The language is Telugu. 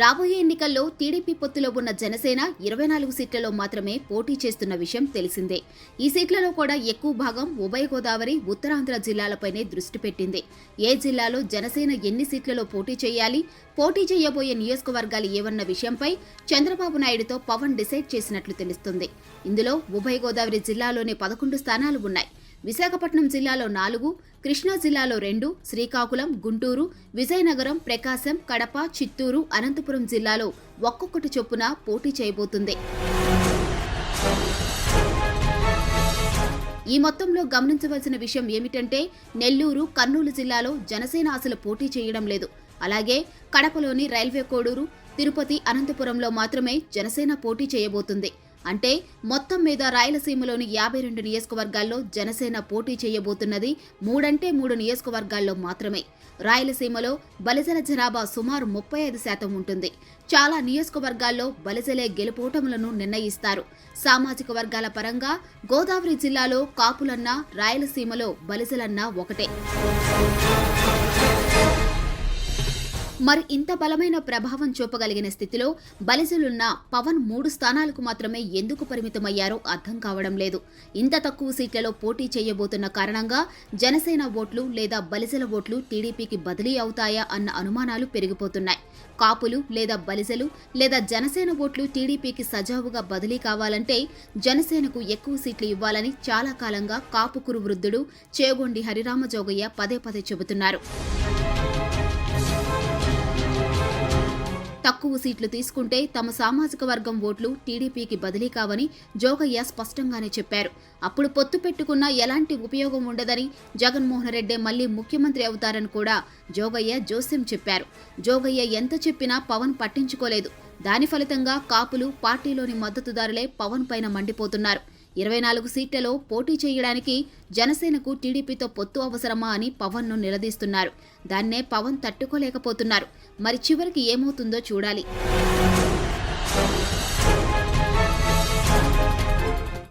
రాబోయే ఎన్నికల్లో టీడీపీ పొత్తులో ఉన్న జనసేన ఇరవై నాలుగు సీట్లలో మాత్రమే పోటీ చేస్తున్న విషయం తెలిసిందే. ఈ సీట్లలో కూడా ఎక్కువ భాగం ఉభయ గోదావరి ఉత్తరాంధ్ర జిల్లాలపైనే దృష్టి పెట్టింది. ఏ జిల్లాలో జనసేన ఎన్ని సీట్లలో పోటీ చేయాలి పోటీ చేయబోయే నియోజకవర్గాలు ఏవన్న విషయంపై చంద్రబాబు నాయుడుతో పవన్ డిసైడ్ చేసినట్లు తెలుస్తుంది. ఇందులో ఉభయ గోదావరి జిల్లాలోనే పదకొండు స్థానాలు ఉన్నాయి. విశాఖపట్నం జిల్లాలో నాలుగు కృష్ణా జిల్లాలో రెండు శ్రీకాకుళం గుంటూరు విజయనగరం ప్రకాశం కడప చిత్తూరు అనంతపురం జిల్లాలో ఒక్కొక్కటి చొప్పున పోటీ చేయబోతుంది. ఈ మొత్తంలో గమనించవలసిన విషయం ఏమిటంటే నెల్లూరు కర్నూలు జిల్లాలో జనసేన అసలు పోటీ చేయడం లేదు. అలాగే కడపలోని రైల్వే కోడూరు తిరుపతి అనంతపురంలో మాత్రమే జనసేన పోటీ చేయబోతుంది. అంటే మొత్తం మీద రాయలసీమలోని యాభై రెండు నియోజకవర్గాల్లో జనసేన పోటీ చేయబోతున్నది మూడంటే మూడు నియోజకవర్గాల్లో మాత్రమే. రాయలసీమలో బలిజల జనాభా సుమారు ముప్పై ఐదు శాతం ఉంటుంది. చాలా నియోజకవర్గాల్లో బలిజలే గెలుపోటములను నిర్ణయిస్తారు. సామాజిక వర్గాల పరంగా గోదావరి జిల్లాలో కాపులన్నా రాయలసీమలో బలిజలన్నా ఒకటే. మరి ఇంత బలమైన ప్రభావం చూపగలిగిన స్థితిలో బలిజలున్న పవన్ మూడు స్థానాలకు మాత్రమే ఎందుకు పరిమితమయ్యారో అర్థం కావడం లేదు. ఇంత తక్కువ సీట్లలో పోటీ చేయబోతున్న కారణంగా జనసేన ఓట్లు లేదా బలిజల ఓట్లు టీడీపీకి బదిలీ అవుతాయా అన్న అనుమానాలు పెరిగిపోతున్నాయి. కాపులు లేదా బలిజలు లేదా జనసేన ఓట్లు టీడీపీకి సజావుగా బదిలీ కావాలంటే జనసేనకు ఎక్కువ సీట్లు ఇవ్వాలని చాలా కాలంగా కాపుకురు వృద్ధుడు చేగొండి హరిరామ జోగయ్య పదే పదే చెబుతున్నారు. తక్కువ సీట్లు తీసుకుంటే తమ సామాజిక వర్గం ఓట్లు టీడీపీకి బదిలీ కావని జోగయ్య స్పష్టంగానే చెప్పారు. అప్పుడు పొత్తు పెట్టుకున్న ఎలాంటి ఉపయోగం ఉండదని జగన్మోహన్ రెడ్డి మళ్ళీ ముఖ్యమంత్రి అవుతారని కూడా జోగయ్య జోస్యం చెప్పారు. జోగయ్య ఎంత చెప్పినా పవన్ పట్టించుకోలేదు. దాని ఫలితంగా కాపులు పార్టీలోని మద్దతుదారులే పవన్ పైన మండిపోతున్నారు. ఇరవై నాలుగు సీట్లలో పోటీ చేయడానికి జనసేనకు టీడీపీతో పొత్తు అవసరమా అని పవన్ను నిలదీస్తున్నారు. దాన్నే పవన్ తట్టుకోలేకపోతున్నారు. మరి చివరికి ఏమవుతుందో చూడాలి.